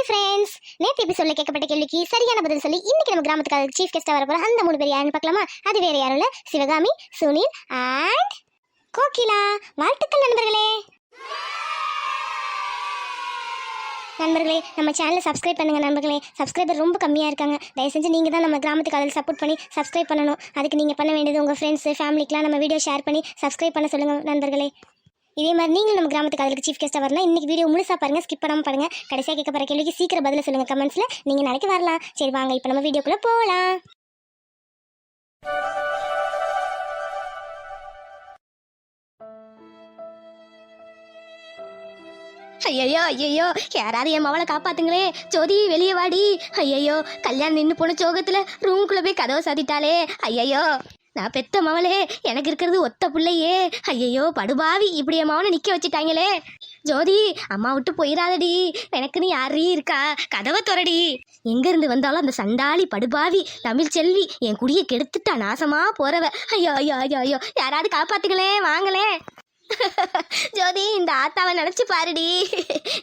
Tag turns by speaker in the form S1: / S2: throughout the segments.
S1: Hi friends நேற்று எபிசோட்ல கேட்கப்பட்ட கேள்விக்கு சரியான பதில் சொல்லி இன்னைக்கு நம்ம கிராமத்துக்கு சீஃப் கெஸ்ட்டாக வர அந்த மூணு பேர் யாருன்னு பார்க்கலாமா? அது வேற யாரும் இல்ல? சிவகாமி சுனில் அண்ட் கோகிலா. வாழ்த்துக்கள் நண்பர்களே. நண்பர்களே நம்ம சேனலை சப்ஸ்கிரைப் பண்ணுங்க நண்பர்களே. சப்ஸ்கிரைபர் ரொம்ப கம்மியாக இருக்காங்க. தயவு செஞ்சு நீங்கள் தான் நம்ம கிராமத்துக்கு அதில் சப்போர்ட் பண்ணி சப்ஸ்கிரைப் பண்ணணும். அதுக்கு நீங்கள் பண்ண வேண்டியது உங்கள் ஃப்ரெண்ட்ஸ் ஃபேமிலிக்கெலாம் நம்ம வீடியோ ஷேர் பண்ணி சப்ஸ்கிரைப் பண்ண சொல்லுங்கள் நண்பர்களே. இதே மாதிரி நீங்களும் நம்ம கிராமத்துக்கு அதுக்கு சீஃப் கெஸ்ட்டாக வரலாம். இன்னைக்கு வீடியோ முழுசாக பாருங்கள் ஸ்கிப் பண்ணாமல் பாருங்க. கடைசியாக கேட்க போகிற கேள்விக்கு சீக்கிரம் பதில் சொல்லுங்க கமெண்ட்ஸில் நீங்கள் நாளைக்கு வரலாம். சரி வாங்க இப்போ நம்ம வீடியோக்குள்ளே போகலாம்
S2: ஐயையோ ஐயையோ யாராவது என் மவளை காப்பாத்துங்களே. ஜோதி வெளியே வாடி. ஐயையோ கல்யாணம் நின்று போன சோகத்துல ரூமுக்குள்ள போய் கதவை சாதிட்டாளே ஐயையோ. நான் பெத்த மவளே எனக்கு இருக்கிறது ஒத்த பிள்ளையே. ஐயையோ படுபாவி இப்படி என் மவனை நிக்க வச்சுட்டாங்களே. ஜோதி அம்மா விட்டு போயிடாதடி எனக்குன்னு யாரீ இருக்கா? கதவை துறடி. எங்கேருந்து வந்தாலும் அந்த சண்டாளி படுபாவி தமிழ் செல்வி என் குடியை கெடுத்துட்டா நாசமாக போறவ. ஐயோ ஐயோ ஐயோ ஐயோ யாராவது காப்பாத்துங்களே வாங்களே ஜோதி இந்த ஆத்தாவை நினச்சி பாருடி.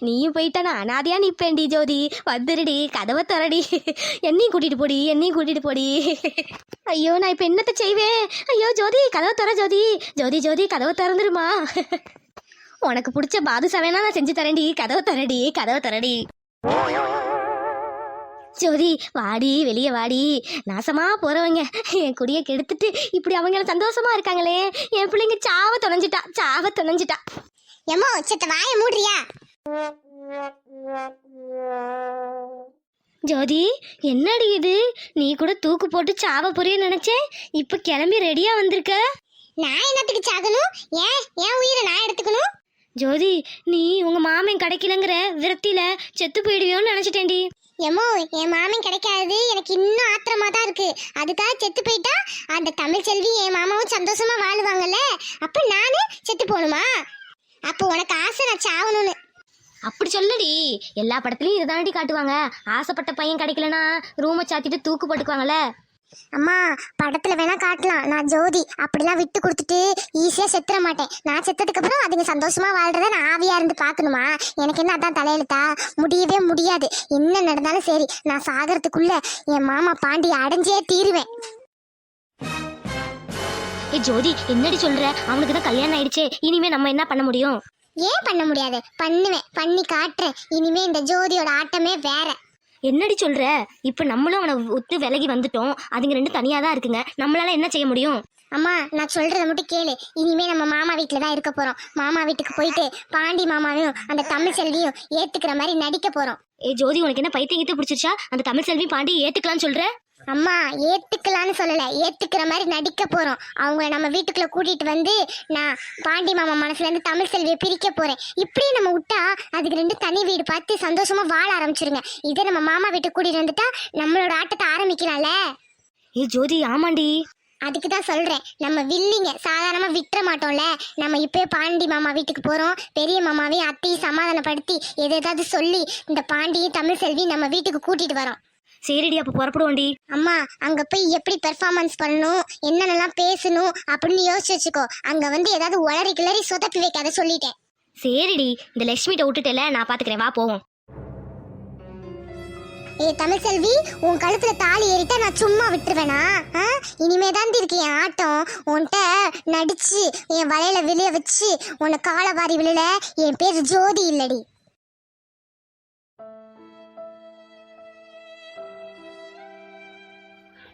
S2: நீயும் போயிட்டா நான் அனாதையா நிற்பேன்டி ஜோதி. வந்துருடி கதவை தரடி என்னையும் கூட்டிட்டு போடி என்னையும் கூட்டிகிட்டு போடி. ஐயோ நான் இப்போ என்னத்தை செய்வேன்? ஐயோ ஜோதி கதவை தர ஜோதி. ஜோதி ஜோதி கதவை திறந்துருமா? உனக்கு பிடிச்ச பாதுசா வேணா நான் செஞ்சு தரேன்டி. கதவை தரடி கதவை தரடி ஜோதி வாடி வெளியே வாடி. நாசமா போறவங்க. என் குடியை கெடுத்துட்டு இப்படி அவங்க சந்தோஷமா இருக்காங்களே. என் பிள்ளைங்க சாவ தொலைஞ்சிட்டா. சாவ தொலைஞ்சிட்டா.
S1: எம்மோ சித்த வாய மூடுறியா?
S2: ஜோதி என்னடி இது? நீ கூட தூக்கு போட்டு சாவ புரிய நினைச்சேன் இப்ப கிளம்பி ரெடியா வந்திருக்க?
S1: நான் என்னத்துக்கு சாகணும்? ஏன்? ஏன் உயிரை நான் எடுத்துக்கணும்?
S2: ஜோதி நீ உங்க மாமன் கிடைக்கலங்கிற விரத்தில செத்து போயிடுவியோன்னு நினைச்சிட்டேன்டி.
S1: ஏமோ என் மாமன் கிடைக்காது எனக்கு இன்னும் ஆத்திரமா தான் இருக்கு. அதுக்காக செத்து போயிட்டா அந்த தமிழ் செல்வி என் மாமாவும் சந்தோஷமா வாழுவாங்கல்ல? அப்ப நானு செத்து போகணுமா? அப்போ உனக்கு ஆசை நான் சாவணும்னு.
S2: அப்படி சொல்லடி. எல்லா படத்துலயும் இதுதானடி காட்டுவாங்க. ஆசைப்பட்ட பையன் கிடைக்கலனா ரூமை சாத்திட்டு தூக்கு போட்டுக்குவாங்கல்ல.
S1: அம்மா படத்துல வேணா காட்டலாம். நான் ஜோதி. அப்படிலாம் விட்டு கொடுத்துட்டு ஈஸியா செத்துற மாட்டேன். நான் செத்ததுக்கு அப்புறம் அதுங்க சந்தோஷமா வாழ்றத நான் ஆவியா இருந்து பார்க்கணுமா? எனக்கு என்ன அதான் தலையெழுத்தா? முடியவே முடியாது. என்ன நடந்தாலும் சரி நான் சாகறதுக்குள்ள என் மாமா பாண்டி அடைஞ்சே தீருவேன்.
S2: ஏ ஜோதி என்னடி சொல்ற? அவனுக்கு தான் கல்யாணம் ஆயிடுச்சே. இனிமே நம்ம என்ன பண்ண முடியும்?
S1: ஏன் பண்ண முடியாது? பண்ணுவேன். பண்ணி காட்டுறேன். இனிமே இந்த ஜோதியோட ஆட்டமே வேற.
S2: என்னடி சொல்ற? இப்ப நம்மளும் அவனை ஒத்து விலகி வந்துட்டோம். அதுங்க ரெண்டும் தனியா தான் இருக்குங்க. நம்மளால என்ன செய்ய முடியும்?
S1: அம்மா நான் சொல்றத மட்டும் கேளு. இனிமே நம்ம மாமா வீட்டில் தான் இருக்க போறோம். மாமா வீட்டுக்கு போயிட்டு பாண்டி மாமாவையும் அந்த தமிழ் செல்வியும் ஏத்துக்கிற மாதிரி நடிக்க போறோம்.
S2: ஏ ஜோதி உனக்கு என்ன பைத்தியம் கிட்ட பிடிச்சிருச்சா? அந்த தமிழ் செல்வி பாண்டி ஏத்துக்கலாம்னு சொல்ற?
S1: அம்மா ஏத்துக்கலான்னு சொல்லல. ஏத்துக்கிற மாதிரி நடிக்க போறோம். அவங்கள நம்ம வீட்டுக்குள்ள கூட்டிட்டு வந்து நான் பாண்டி மாமா மனசுல இருந்து தமிழ் செல்வியை பிரிக்க போறேன். இப்படியே நம்ம விட்டா அதுக்கு ரெண்டு தனி வீடு பார்த்து சந்தோஷமா வாழ ஆரம்பிச்சிருங்க. இதே நம்ம மாமா வீட்டுக்கு கூட்டிட்டு வந்துட்டா நம்மளோட ஆட்டத்தை ஆரம்பிக்கலாம்ல?
S2: ஏ ஜோதி ஆமாண்டி.
S1: அதுக்கு தான் சொல்றேன். நம்ம வில்லிங்க சாதாரணமா விட்டுற மாட்டோம்ல. நம்ம இப்பயே பாண்டி மாமா வீட்டுக்கு போறோம். பெரிய மாமாவையும் அத்தையும் சமாதானப்படுத்தி எது ஏதாவது சொல்லி இந்த பாண்டியும் தமிழ் செல்வி நம்ம வீட்டுக்கு கூட்டிட்டு வரோம்.
S2: சரிடி அப்ப புறப்படுவோண்டி
S1: அம்மா அங்க போய் எப்படி பெர்ஃபார்மன்ஸ் பண்ணணும் என்னென்னலாம் பேசணும் அப்படின்னு யோசிச்சு வச்சுக்கோ. அங்க வந்து ஏதாவது உளறி கிளறி சொதப்பி வைக்காத சொல்லிட்டேன்.
S2: சரிடி இந்த லட்சுமிட்ட விட்டுட்டல நான் பாத்துக்கிறேன் வா போவோம்.
S1: ஏய் தமிழ் செல்வி உன் கழுத்துல தாலி ஏறிட்டா நான் சும்மா விட்டுருவேனா? இனிமே தான் இருக்கு என் ஆட்டம். உன்கிட்ட நடிச்சு என் வலையில விளைய வச்சு உன்னை காலவாரி விழல. என் பேர் ஜோதி இல்லடி.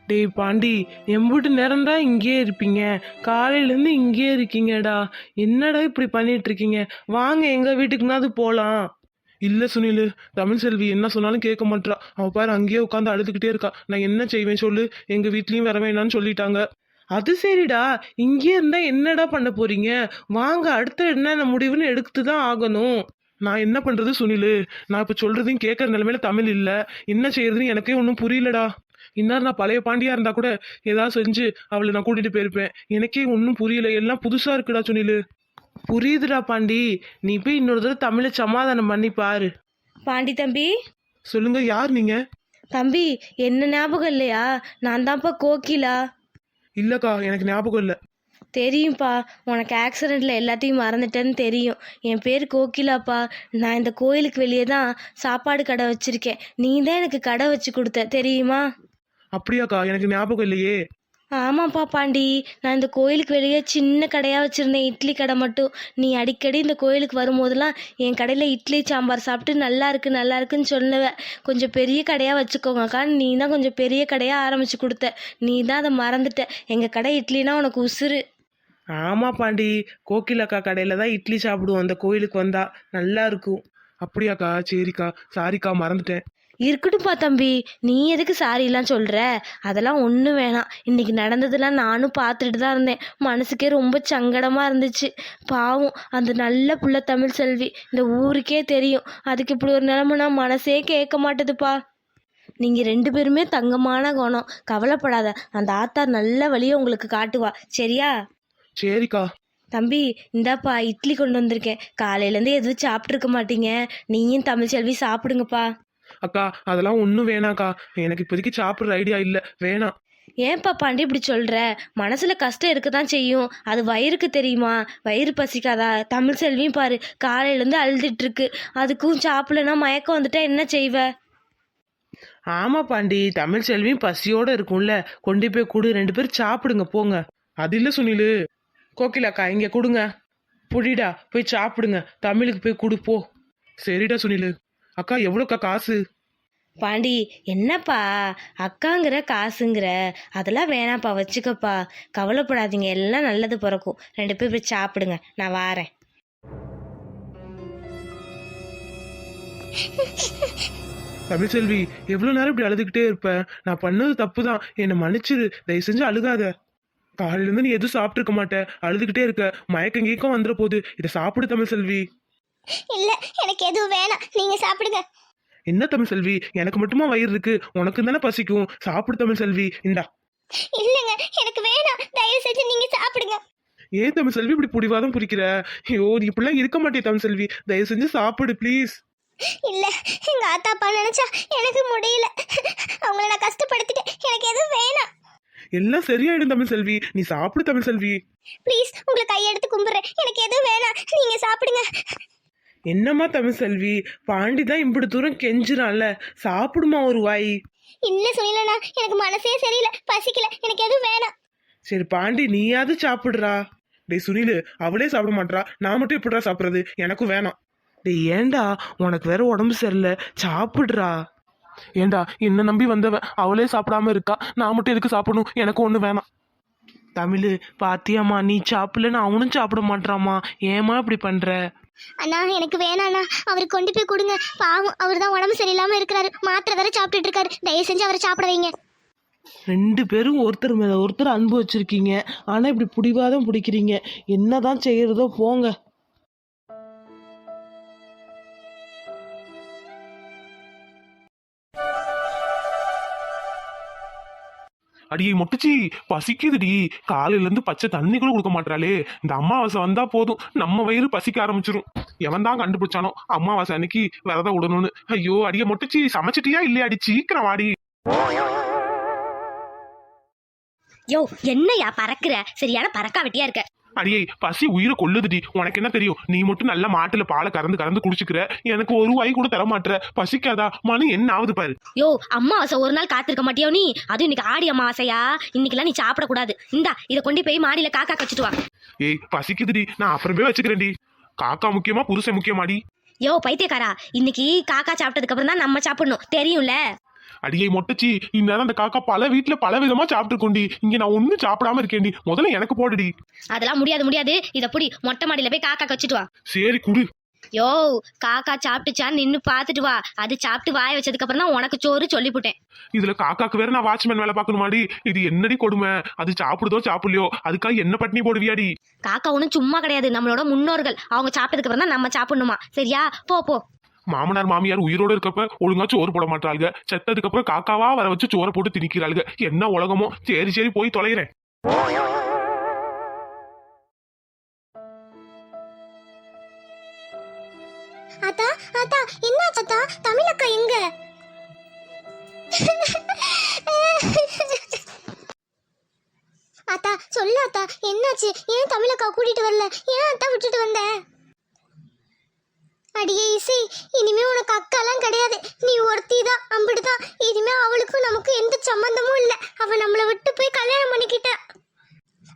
S3: டேய் பாண்டி எம்புட்டு நேரம் தான் இங்கேயே இருப்பீங்க. காலையிலேருந்து இங்கேயே இருக்கீங்கடா. என்னடா இப்படி பண்ணிட்டு இருக்கீங்க? வாங்க எங்க வீட்டுக்குனாவது போகலாம் இல்லை சுனில் தமிழ் செல்வி என்ன சொன்னாலும் கேட்க மாட்றா. அவ பாரு அங்கேயே உட்காந்து அழுதுகிட்டே இருக்கா. நான் என்ன செய்வேன் சொல்லு? எங்க வீட்லயும் வர வேணாம்னு சொல்லிட்டாங்க. அது சரிடா. இங்கேயே இருந்தா என்னடா பண்ண போறீங்க? வாங்க அடுத்த என்னென்ன முடிவுன்னு எடுத்து தான் ஆகணும். நான் என்ன பண்றது சுனிலு? நான் இப்ப சொல்றதையும் கேட்கற நிலைமையில தமிழ் இல்ல. என்ன செய்யறதுன்னு எனக்கே ஒன்றும் புரியலடா. இன்னார் நான் பழைய பாண்டியா இருந்தா கூட ஏதாவது செஞ்சு அவளை நான் கூட்டிட்டு போயிருப்பேன். எனக்கே ஒன்றும் புரியல. எல்லாம் புதுசா இருக்குடா சுனிலு. புரியுதுடா பாண்டி. நீ போய் இன்னொரு தடவை தமிழை சமாதானம் பண்ணி பாரு.
S4: பாண்டி தம்பி?
S3: சொல்லுங்க யார் நீங்க?
S4: தம்பி என்ன ஞாபகம் இல்லையா? நான் தான்ப்பா கோகிலா.
S3: இல்லக்கா எனக்கு ஞாபகம் இல்லை.
S2: தெரியும்ப்பா. உனக்கு ஆக்சிடெண்ட்டில் எல்லாத்தையும் மறந்துட்டேன்னு தெரியும். என் பேர் கோகிலாப்பா. நான் இந்த கோயிலுக்கு வெளியே தான் சாப்பாடு கடை வச்சுருக்கேன். நீ தான் எனக்கு கடை வச்சு கொடுத்த தெரியுமா?
S3: அப்படியாக்கா எனக்கு ஞாபகம் இல்லையே.
S2: ஆமாப்பா பாண்டி. நான் இந்த கோயிலுக்கு வெளியே சின்ன கடையாக வச்சுருந்தேன் இட்லி கடை மட்டும். நீ அடிக்கடி இந்த கோயிலுக்கு வரும்போதெல்லாம் என் கடையில் இட்லி சாம்பார் சாப்பிட்டு நல்லா இருக்கு நல்லா இருக்குன்னு சொல்லுவேன் கொஞ்சம் பெரிய கடையாக வச்சுக்கோங்கக்கா. நீ தான் கொஞ்சம் பெரிய கடையாக ஆரம்பிச்சு கொடுத்த. நீ தான் அதை மறந்துட்ட. எங்கள் கடை இட்லினா உனக்கு உசுரு
S3: ஆமா பாண்டி. கோகிலக்கா கடையில தான் இட்லி சாப்பிடுவோம். அந்த கோயிலுக்கு வந்தா நல்லா இருக்கும். அப்படியாக்கா சரிக்கா. சாரிக்கா மறந்துட்டேன்.
S2: இருக்கட்டும்ப்பா தம்பி. நீ எதுக்கு சாரிலாம் சொல்கிற அதெல்லாம் ஒன்றும் வேணாம். இன்னைக்கு நடந்ததெல்லாம் நானும் பார்த்துட்டு தான் இருந்தேன். மனசுக்கே ரொம்ப சங்கடமாக இருந்துச்சு. பாவம் அந்த நல்ல புள்ள தமிழ் செல்வி. இந்த ஊருக்கே தெரியும். அதுக்கு இப்படி ஒரு நிலமைனா மனசே கேட்க மாட்டுதுப்பா. நீங்கள் ரெண்டு பேருமே தங்கமான குணம். கவலைப்படாத. அந்த ஆத்தார் நல்ல வழியை உங்களுக்கு காட்டுவா. சரியா?
S3: சரிக்கா.
S2: தம்பி இந்தாப்பா இட்லி கொண்டு வந்திருக்கேன். காலையிலேருந்து எதுவும் சாப்பிட்ருக்க மாட்டீங்க. நீயும் தமிழ் செல்வி சாப்பிடுங்கப்பா.
S3: அக்கா அதெல்லாம் ஒன்றும் வேணாக்கா. எனக்கு இப்போதைக்கு சாப்பிட்ற ஐடியா இல்லை. வேணாம்.
S2: ஏன்பா பாண்டி இப்படி சொல்ற? மனசுல கஷ்டம் இருக்க தான் செய்யும். அது வயிறுக்கு தெரியுமா? வயிறு பசிக்காதா? தமிழ் செல்வியும் பாரு காலையிலேருந்து அழுதுட்டு இருக்கு அதுக்கும் சாப்பிடலன்னா மயக்கம் வந்துட்டா என்ன செய்வ?
S3: ஆமா பாண்டி தமிழ் செல்வியும் பசியோட இருக்கும்ல. கொண்டு போய் கொடு ரெண்டு பேரும் சாப்பிடுங்க போங்க. அது இல்ல சுனிலு. கோகிலாக்கா இங்க கொடுங்க. புடிடா போய் சாப்பிடுங்க. தமிழுக்கு போய் கொடு போ. சரிடா சுனிலு. அக்கா எவ்வளோக்கா காசு?
S2: பாண்டி என்னப்பா? அக்காங்கிற காசுங்கிற. அதெல்லாம் வேணாப்பா வச்சுக்கப்பா. கவலைப்படாதீங்க எல்லாம் நல்லது பிறக்கும். ரெண்டு பேர் போய் சாப்பிடுங்க. நான் வாரேன்.
S3: தமிழ் செல்வி எவ்வளவு நேரம் இப்படி அழுதுகிட்டே இருப்ப? நான் பண்ணது தப்பு தான் என்னை மன்னிச்சிரு. தயவு செஞ்சு அழுகாத. காலையில இருந்து நீ எதுவும் சாப்பிட்டுருக்க மாட்ட. அழுதுகிட்டே இருக்க. மயக்கம் கீக்கம் வந்துட போகுது இதை சாப்பிடு தமிழ் செல்வி
S5: இல்ல எனக்கு எதுவும் வேணாம். நீங்க சாப்பிடுங்க.
S3: என்ன தமிழ் செல்வி? எனக்கு மட்டுமா வயிறு இருக்கு? உனக்கு தானே பசிக்கும். சாப்பிடு தமிழ் செல்வி. இந்தா.
S5: இல்லங்க எனக்கு வேணாம். தயவு செஞ்சு நீங்க சாப்பிடுங்க.
S3: ஏன் தமிழ் செல்வி இப்படி புடிவாதம் புரிக்கிற? ஐயோ நீ இப்படிலாம் இருக்க மாட்டே தமிழ் செல்வி. தயவு செஞ்சு சாப்பிடு ப்ளீஸ்
S5: இல்ல எங்க ஆத்தாப்பா நினைச்சா எனக்கு முடியல. அவங்கள நான் கஷ்டப்படுத்திட்டேன். எனக்கு எதுவும் வேணாம்.
S3: எல்லாம் சரியாயிடும் தமிழ் செல்வி. நீ சாப்பிடு தமிழ் செல்வி.
S5: ப்ளீஸ் உங்களை கையெடுத்து கும்பிடுறேன். எனக்கு எதுவும் வேணாம். நீங்க சாப்பிடுங்க.
S3: என்னம்மா தமிழ் செல்வி? பாண்டி தான் இப்படி தூரம் கெஞ்சுறான்ல. சாப்பிடுமா ஒரு வாய்?
S5: இல்ல சொல்லலண்ணா எனக்கு மனசே சரியில்லை. பசிக்கல. எனக்கு எதுவும் வேணாம்.
S3: சரி பாண்டி நீயாவது சாப்பிடுறா. டேய் சுனிலு அவளே சாப்பிட மாட்றா. நான் மட்டும் எப்படிடா சாப்பிட்றது? எனக்கும் வேணாம். டேய் ஏன்டா உனக்கு வேற உடம்பு சரியில்லை. சாப்பிடுறா. ஏண்டா? என்ன நம்பி வந்தவ அவளே சாப்பிடாம இருக்கா? நான் மட்டும் எதுக்கு சாப்பிடணும்? எனக்கு ஒன்று வேணாம். தமிழ் பாத்தியாம்மா நீ சாப்பிடலன்னு அவனும் சாப்பிட மாட்றாம்மா. ஏம்மா இப்படி பண்ற?
S5: அண்ணா எனக்கு வேணாண்ணா அவருக்கு கொண்டு போய் கொடுங்க. பாவம் அவர் தான் உடம்பு சரியில்லாம இருக்கிறாரு. மாத்திரை வேற சாப்பிட்டுட்டு இருக்காரு. தயவு செஞ்சு அவரை சாப்பிட வைங்க.
S3: ரெண்டு பேரும் ஒருத்தர் மேல ஒருத்தர் அன்பு வச்சிருக்கீங்க. ஆனா இப்படி பிடிவாதம் பிடிக்கிறீங்க. என்னதான் செய்யறதோ போங்க. அடியை மொட்டுச்சி. பசிக்குதுடி. காலையிலேருந்து பச்சை தண்ணி கூட கொடுக்க மாட்டாளே இந்த அமாவாசை வந்தால் போதும். நம்ம வயிறு பசிக்க ஆரம்பிச்சிரும். எவன் தான் கண்டுபிடிச்சானோ. அமாவாசை அன்னைக்கு விரதம் விடணும்னு. ஐயோ அடியை மொட்டுச்சி. சமைச்சிட்டியா இல்லையா அடி? சீக்கிரம் வாடி.
S1: யோ என்னையா பறக்குற? சரியான பறக்கா வெட்டியா இருக்க.
S3: அடியே பசி உயிரை கொல்லுதுடி உனக்கு என்ன தெரியும்? நீ மட்டும் நல்ல மாட்டுல பாலை கறந்து கறந்து குடிச்சுக்கிற. எனக்கு ஒரு வாய் கூட தர மாட்டுற பசிக்காதா? மணி என்ன ஆகுது பாரு.
S1: யோ அம்மாவாசை ஒரு நாள் காத்திருக்க மாட்டியோ நீ? அதுவும் இன்னைக்கு ஆடி அமாவாசையா இன்னைக்கெல்லாம் நீ சாப்பிடக்கூடாது இந்தா இதை கொண்டு போய் மாடியில காக்கா கச்சிட்டு வா.
S3: ஏய் பசிக்குதுடி. நான் அப்புறமே வச்சுக்கிறேன்டி. காக்கா முக்கியமா புருஷன் முக்கியமாடி.
S1: யோ பைத்தியக்காரா. இன்னைக்கு காக்கா சாப்பிட்டதுக்கு அப்புறம் தான் நம்ம சாப்பிடணும். தெரியும்ல?
S3: அடியை மொட்டச்சி இந்நேரம் அந்த காக்கா பல வீட்டுல பல விதமா சாப்பிட்டு கொண்டி இங்க நான் ஒண்ணும் சாப்பிடாம இருக்கேன்டி. முதல்ல எனக்கு போடுடி.
S1: அதெல்லாம் முடியாது முடியாது. இதை புடி மொட்டை மாடியில போய் காக்கா கச்சிட்டு வா.
S3: சரி குடு.
S1: யோ காக்கா சாப்பிட்டுச்சான்னு நின்னு பார்த்துட்டு வா. அது சாப்பிட்டு வாய வச்சதுக்கு அப்புறம் தான் உனக்கு சோறு சொல்லிவிட்டேன்
S3: இதுல காக்காக்கு வேற நான் வாட்ச்மேன் வேலை பார்க்கணுமாடி. இது என்னடி கொடுமை? அது சாப்பிடுதோ சாப்பிடலையோ? அதுக்காக என்ன பட்டினி போடுவியாடி?
S1: காக்கா ஒன்றும் சும்மா கிடையாது. நம்மளோட முன்னோர்கள். அவங்க சாப்பிட்டதுக்கு அப்புறம் தான் நம்ம சாப்பிடணுமா? சரியா? போ போ.
S3: மாமனார் மாமியார் உயிரோடு இருக்கப்ப ஒழுங்கா சோறு போட மாட்டாளுங்க செத்ததுக்கு அப்புறம் காக்காவா வர வச்சு சோறை போட்டு திணிக்கிறாளுங்க என்ன உலகமோ? சரி சரி போய் தொலைகிறேன்.
S5: அத்தா அத்தா என்ன ஆத்தா? தமிழக்கா எங்க? ஆத்தா சொல்லு அத்தா என்னாச்சு? ஏன் தமிழக்கா கூட்டிட்டு வரல? ஏன் அத்தா விட்டுட்டு வந்தேன் அடியே இசை இனிமே உனக்கு அக்காலாம் கிடையாது. நீ ஒருத்தி தான் அம்பிடுதான் இனிமே அவளுக்கும் நமக்கு எந்த சம்மந்தமும் இல்லை. அவ நம்மளை விட்டு போய் கல்யாணம் பண்ணிக்கிட்டா.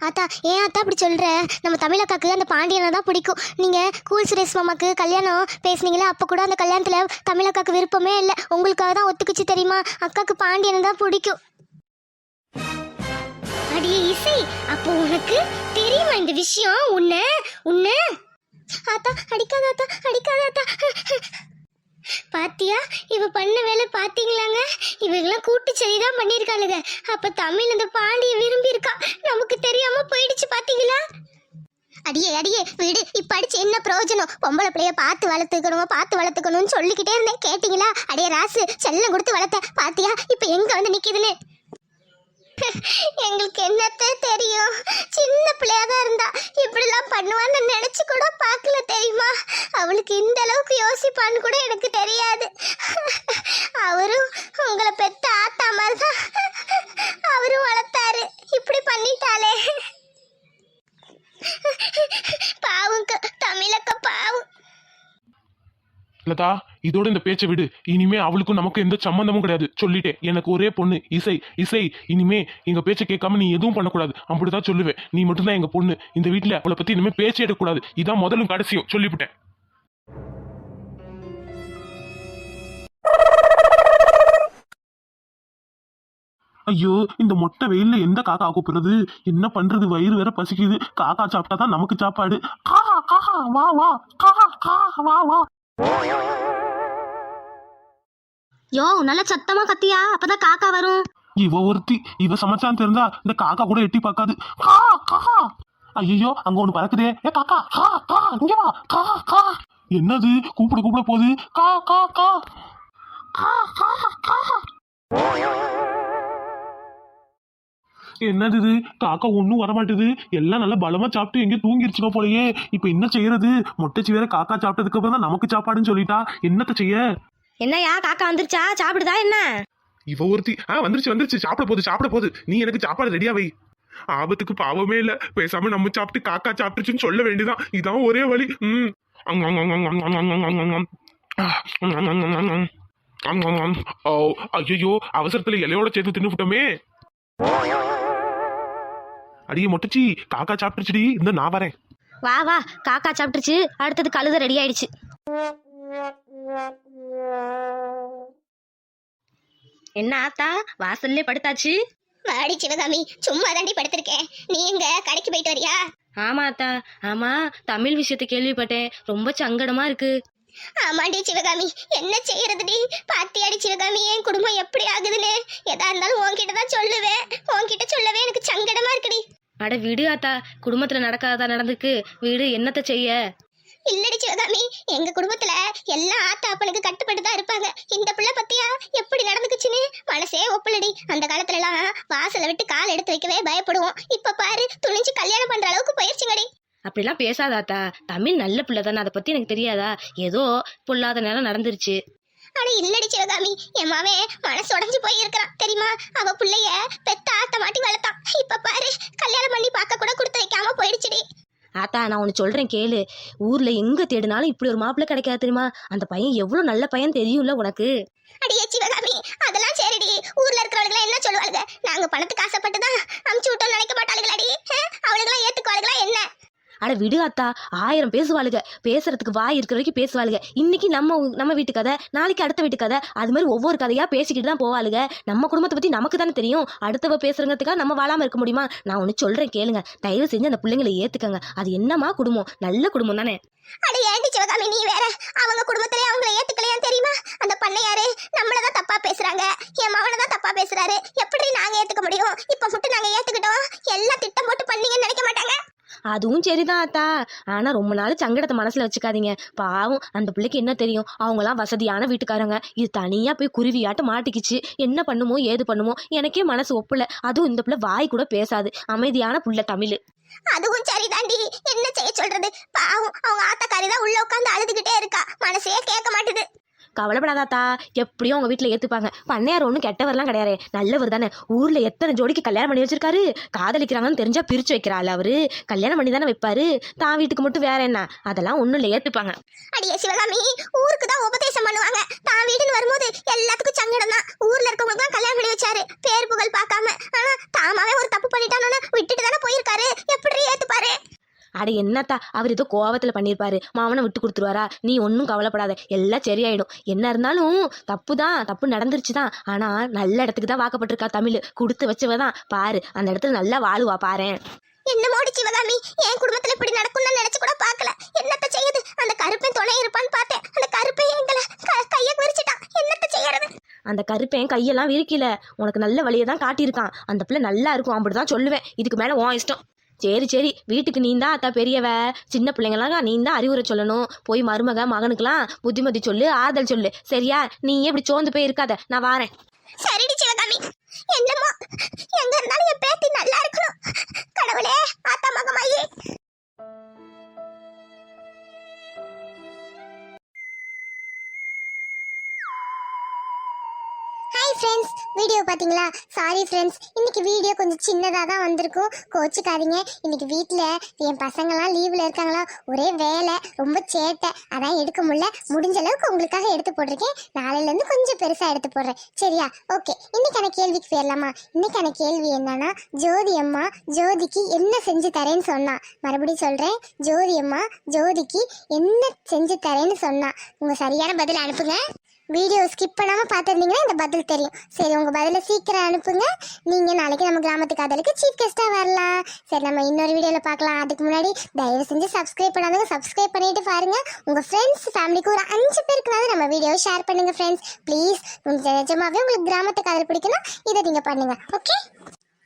S5: ஆத்தா ஏன் ஆத்தா அப்படி சொல்கிற நம்ம தமிழக்காக்கு அந்த பாண்டியனை தான் பிடிக்கும். நீங்கள் கூல் சுரேஷ் மாமாக்கு கல்யாணம் பேசுனீங்களே? அப்போ கூட அந்த கல்யாணத்தில் தமிழக்காக்கு விருப்பமே இல்லை. உங்களுக்காக தான் ஒத்துக்குச்சு தெரியுமா? அக்காக்கு பாண்டியனை தான் பிடிக்கும். அடியே இசை அப்போ உனக்கு தெரியுமா இந்த விஷயம்? உன்ன உன்ன ஆத்தா அடிக்காத ஆத்தா அடிக்காத ஆத்தா. பாத்தியா இவ பண்ண வேலை பாத்தீங்களாங்க? இவங்கெல்லாம் கூட்டு சரிதான் பண்ணிருக்காளுங்க அப்ப தமிழ் அந்த பாண்டிய விரும்பி இருக்கா நமக்கு தெரியாம போயிடுச்சு பாத்தீங்களா? அடியே அடியே வீடு. இப்ப அடிச்சு என்ன பிரயோஜனம்? பொம்பளை பிள்ளைய பார்த்து வளர்த்துக்கணும் பார்த்து வளர்த்துக்கணும்னு சொல்லிக்கிட்டே இருந்தேன். கேட்டீங்களா? அடியே ராசு செல்லம் கொடுத்து வளர்த்த. பாத்தியா இப்ப எங்க வந்து நிக்குதுன்னு? எங்களுக்கு என்னத்த தெரியும்? சின்ன பிள்ளையா தான் இருந்தா இப்படிலாம் பண்ணுவான்னு நினைச்சு கூட பார்க்கல தெரியுமா? அவளுக்கு இந்த அளவுக்கு யோசிப்பான்னு கூட எனக்கு தெரியாது. அவரும் உங்களை பெத்த ஆத்தா மாதிரி தான் அவரும் வளர்த்தாரு. இப்படி பண்ணிட்டாளே. பாவங்க தமிழக்க பாவம்.
S3: லதா இதோட இந்த பேச்சை விடு. இனிமே அவளுக்கும் நமக்கு எந்த சம்மந்தமும் கிடையாது. சொல்லிட்டேன். எனக்கு ஒரே பொண்ணு இசை இசை. இனிமே எங்க பேச்சை கேட்காம நீ எதுவும் பண்ணக்கூடாது. அப்படிதான் சொல்லுவேன். நீ மட்டும்தான் எங்க பொண்ணு. இந்த வீட்டுல அவளை பத்தி இனிமே பேச்சே எடுக்கக்கூடாது. இதான் முதலும் கடைசியும். சொல்லிவிட்டேன். ஐயோ இந்த மொட்டை வெயில்ல எந்த காக்கா கூப்பிடுறது? என்ன பண்றது? வயிறு வேற பசிக்குது. காக்கா சாப்பிட்டா தான் நமக்கு சாப்பாடு. காக்கா காக்கா வா வா. காக்கா காக்கா வா வா.
S1: யோ நல்ல சத்தமா கத்தியா? அப்பதான் காக்கா வரும்.
S3: இவ ஒருத்தி. இவ சமைச்சான்னு தெரிஞ்சா இந்த காக்கா கூட எட்டி பார்க்காது. கா கா. ஐயோ அங்க ஒண்ணு பறக்குதே. ஏ காக்கா கா கா. இங்க வா. கா கா. என்னது? கூப்பிட கூப்பிட போகுது. கா கா கா. என்னது இது? காக்கா ஒன்றும் வரமாட்டுது. எல்லாம் நல்லா பலமா சாப்பிட்டு எங்கேயும் தூங்கிருச்சுங்க போலயே. இப்போ என்ன செய்யறது? மொட்டைச்சி வேற காக்கா சாப்பிட்டதுக்கு அப்புறம் தான் நமக்கு சாப்பாடுன்னு சொல்லிட்டா. என்னத்த செய்ய?
S1: என்னையா காக்கா வந்துருச்சா சாப்பிடுதா என்ன
S3: இவ ஒருத்தி ஆ வந்துருச்சு வந்துருச்சு சாப்பிட போகுது சாப்பிட போகுது நீ எனக்கு சாப்பாடு ரெடியா வை ஆபத்துக்கு பாவமே இல்ல பேசாம நம்ம சாப்பிட்டு காக்கா சாப்பிட்டுச்சுன்னு சொல்ல வேண்டியதான் இதான் ஒரே வழி ம் ஐயோ அவசரத்துல இலையோட சேர்த்து தின்னுட்டோமே அடியே மொட்டச்சி காக்கா சாப்பிட்டுச்சுடி இந்த நான் வரேன்
S1: வா வா காக்கா சாப்பிட்டுருச்சு அடுத்தது கழுத ரெடி ஆயிடுச்சு என்ன ஆத்தா வாசல்லே படுத்தாச்சு?
S5: வாடி சிவகாமி சும்மா தாண்டி படுத்திருக்கேன். நீ எங்க கடைக்கு போயிட்டு வரியா?
S2: ஆமா அத்தா ஆமா தமிழ் விஷயத்த கேள்விப்பட்டேன். ரொம்ப சங்கடமா இருக்கு.
S5: ஆமாண்டி சிவகாமி என்ன செய்யறதுடி? பாத்தியாடி சிவகாமி என் குடும்பம் எப்படி ஆகுதுன்னு? எதா இருந்தாலும் உன்கிட்ட தான் சொல்லுவேன். உன்கிட்ட சொல்லவே எனக்கு சங்கடமா இருக்குடி.
S2: அட விடு ஆத்தா குடும்பத்துல நடக்காததா நடந்துக்கு வீடு என்னத்த செய்ய?
S5: இல்லடி சிவகாமி எங்க குடும்பத்துல எல்லா ஆத்தா அப்பனுக்கு கட்டுப்பட்டு தான் இருப்பாங்க. இந்த பிள்ளை பத்தியா? எப்படி நடந்துக்குச்சுன்னு? மனசே ஒப்புலடி. அந்த காலத்துல எல்லாம் வாசலை விட்டு கால் எடுத்து வைக்கவே பயப்படுவோம். இப்ப பாரு துணிஞ்சு கல்யாணம் பண்ற அளவுக்கு போயிருச்சுங்கடி.
S2: அப்படிலாம் பேசாதாத்தா தமிழ் நல்ல பிள்ளை தானே அதை பத்தி எனக்கு தெரியாதா? ஏதோ பொல்லாத நேரம் நடந்துருச்சு.
S5: அட இல்லடி சிவகாமி. என் மாவன் மனசு உடைஞ்சு போய் இருக்கிறான் தெரியுமா? அவ புள்ளைய பெத்த ஆத்த மாட்டி வளர்த்தான். இப்ப பாரு கல்யாணம் பண்ணி பார்க்க கூட கொடுத்து வைக்காம போயிடுச்சுடி.
S2: ஆத்தா நான் ஒன்று சொல்றேன் கேளு. ஊர்ல எங்க தேடினாலும் இப்படி ஒரு மாப்பிள்ளை கிடைக்காது தெரியுமா? அந்த பையன் எவ்வளவு நல்ல பையன் தெரியும்ல உனக்கு?
S5: அடியே சிவகாமி அதெல்லாம் சரிடி. ஊர்ல இருக்கிறவங்க என்ன சொல்லுவாளுங்க? நாங்க பணத்துக்கு ஆசைப்பட்டு தான் அமுச்சு விட்டோம் நினைக்க மாட்டாளுங்களாடி? அவளுங்களாம் ஏத்துக்குவாளுங்களா என்ன?
S2: அட விடு அத்தா ஆயிரம் பேசுவாளுங்க பேசுறதுக்கு வாய் இருக்கிற வரைக்கும் பேசுவாளுங்க இன்னைக்கு நம்ம நம்ம வீட்டு கதை நாளைக்கு அடுத்த வீட்டு கதை அது மாதிரி ஒவ்வொரு கதையாக பேசிக்கிட்டு தான் போவாளுங்க நம்ம குடும்பத்தை பற்றி நமக்கு தானே தெரியும். அடுத்தவ பேசுறதுக்காக நம்ம வாழாமல் இருக்க முடியுமா? நான் ஒன்று சொல்கிறேன் கேளுங்க. தயவு செஞ்சு அந்த பிள்ளைங்களை ஏற்றுக்கங்க அது என்னமா குடும்பம்? நல்ல குடும்பம் தானே.
S5: அட ஏண்டி சிவகாமி நீ வேற. அவங்க குடும்பத்திலே அவங்கள ஏத்துக்கலையா தெரியுமா? அந்த பண்ணையாரு நம்மள தான் தப்பா பேசுறாங்க. என் மகனை தான் தப்பா பேசுறாரு. எப்படி நாங்க ஏத்துக்க முடியும்? இப்ப மட்டும் நாங்க ஏத்துக்கிட்டோம். எல்லாம் திட்டம் போட்டு பண்ணீங்கன்னு நினைக்க மாட்டாங்க.
S2: அதுவும் சரிதான் அத்தா. ஆனா ரொம்ப நாள் சங்கடத்தை மனசுல வச்சுக்காதீங்க. பாவம் அந்த பிள்ளைக்கு என்ன தெரியும்? அவங்களாம் வசதியான வீட்டுக்காரங்க. இது தனியா போய் குருவியாட்டம் மாட்டிக்கிச்சு. என்ன பண்ணுமோ ஏது பண்ணுமோ எனக்கே மனசு ஒப்பல. அதுவும் இந்த பிள்ளை வாய் கூட பேசாது. அமைதியான புள்ள தமிழ்.
S5: அதுவும் சரிதாண்டி. என்ன செய்ய சொல்றது? பாவம் அவங்க ஆத்தக்காரி தான் உள்ள உட்காந்து அழுதுகிட்டே இருக்கா. மனசே கேட்க மாட்டுது.
S2: கவலைப்படாதாத்தா. எப்படியும் உங்க வீட்டில் ஏற்றுப்பாங்க பண்ணையார் ஒன்றும் கெட்டவர்லாம் கிடையாது. நல்லவர் தானே. ஊரில் எத்தனை ஜோடிக்கு கல்யாணம் பண்ணி வச்சிருக்காரு? காதலிக்கிறாங்கன்னு தெரிஞ்சா பிரிச்சு வைக்கிறாள் அவரு. கல்யாணம் பண்ணி தானே வைப்பாரு. தான் வீட்டுக்கு மட்டும் வேற என்ன? அதெல்லாம் ஒன்றும் இல்லை ஏற்றுப்பாங்க
S1: அடியே சிவகாமி ஊருக்கு தான் உபதேசம் பண்ணுவாங்க. தான் வீடுன்னு வரும்போது எல்லாத்துக்கும் சங்கடம் தான். ஊர்ல இருக்கவங்களுக்கு தான் கல்யாணம் பண்ணி வச்சாரு. பேர் புகழ் பார்க்காம. ஆனா தாமாவே ஒரு தப்பு பண்ணிட்டானு விட்டுட்டு தானே போயிருக்காரு. எப்படி ஏத்துப்பாரு?
S2: அட என்னத்தா அவர் ஏதோ கோவத்தில் பண்ணியிருப்பாரு மாமனை விட்டு கொடுத்துருவாரா? நீ ஒன்றும் கவலைப்படாத. எல்லாம் சரியாயிடும். என்ன இருந்தாலும் தப்பு தான் தப்பு நடந்துருச்சு தான் ஆனால் நல்ல இடத்துக்கு தான் வாக்கப்பட்டிருக்கா தமிழ். கொடுத்து வச்சவ தான் பாரு அந்த இடத்துல நல்லா வாழுவா பாரேன்.
S1: என்ன மோடி சிவகாமி என் குடும்பத்துல இப்படி நடக்கும்னு நினைச்சு கூட பார்க்கல. என்னத்த செய்யுது? அந்த கருப்பன் துணை இருப்பான்னு பார்த்தேன். அந்த கருப்பை எங்களை கைய குறிச்சிட்டான் என்னத்த செய்யறது?
S2: அந்த கருப்பேன் கையெல்லாம் விரிக்கல. உனக்கு நல்ல வழியை தான் காட்டியிருக்கான். அந்த பிள்ளை நல்லா இருக்கும் அப்படி தான் சொல்லுவேன். இதுக்கு மேலே உன் இஷ்டம். சரி சரி. வீட்டுக்கு நீ தான் அத்தா பெரியவ. சின்ன பிள்ளைங்களாம் நீ தான் அறிவுரை சொல்லணும். போய் மருமக மகனுக்கெல்லாம் புத்திமதி சொல்லு ஆதல் சொல்லு. சரியா? நீ இப்படி சோர்ந்து போய் இருக்காத. நான் வாரேன்.
S1: சரிடி சிவகாமி. என்னமோ எங்க இருந்தாலும் என் பேத்தி நல்லா இருக்கணும். சரிங்களா பார்த்தீங்களா சாரி ஃப்ரெண்ட்ஸ் இன்னைக்கு வீடியோ கொஞ்சம் சின்னதாக தான் வந்திருக்கும். கோச்சிக்காதீங்க. இன்னைக்கு வீட்டில் என் பசங்களாம் லீவில் இருக்காங்களா? ஒரே வேலை ரொம்ப சேட்டை. அதான் எடுக்க முடியல. முடிஞ்ச அளவுக்கு உங்களுக்காக எடுத்து போட்டிருக்கேன். நாளையிலேருந்து கொஞ்சம் பெருசாக எடுத்து போடுறேன். சரியா? ஓகே இன்னைக்கான கேள்விக்கு போயிடலாமா? இன்னைக்கான கேள்வி என்னன்னா ஜோதி அம்மா ஜோதிக்கு என்ன செஞ்சு தரேன்னு சொன்னா. மறுபடியும் சொல்கிறேன் ஜோதி அம்மா ஜோதிக்கு என்ன செஞ்சு தரேன்னு சொன்னா. உங்கள் சரியான பதில் அனுப்புங்க. வீடியோ ஸ்கிப் பண்ணாமல் பார்த்துருந்தீங்கன்னா இந்த பதில் தெரியும். சரி உங்கள் பதிலை சீக்கிரம் அனுப்புங்க. நீங்கள் நாளைக்கு நம்ம கிராமத்து காதலுக்கு சீஃப் கெஸ்ட்டாக வரலாம். சரி நம்ம இன்னொரு வீடியோவில் பார்க்கலாம். அதுக்கு முன்னாடி தயவு செஞ்சு சப்ஸ்கிரைப் பண்ணாதவங்க சப்ஸ்கிரைப் பண்ணிட்டு பாருங்கள் உங்கள் ஃப்ரெண்ட்ஸ் ஃபேமிலிக்கு ஒரு அஞ்சு பேருக்குனாவது நம்ம வீடியோவை ஷேர் பண்ணுங்கள் ஃப்ரெண்ட்ஸ் ப்ளீஸ் நிஜமாவே உங்களுக்கு கிராமத்து காதல் பிடிக்குன்னா இதை நீங்கள் பண்ணுங்கள் ஓகே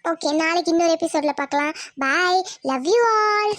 S1: ஓகே நாளைக்கு இன்னொரு எபிசோடில் பார்க்கலாம். Bye love you all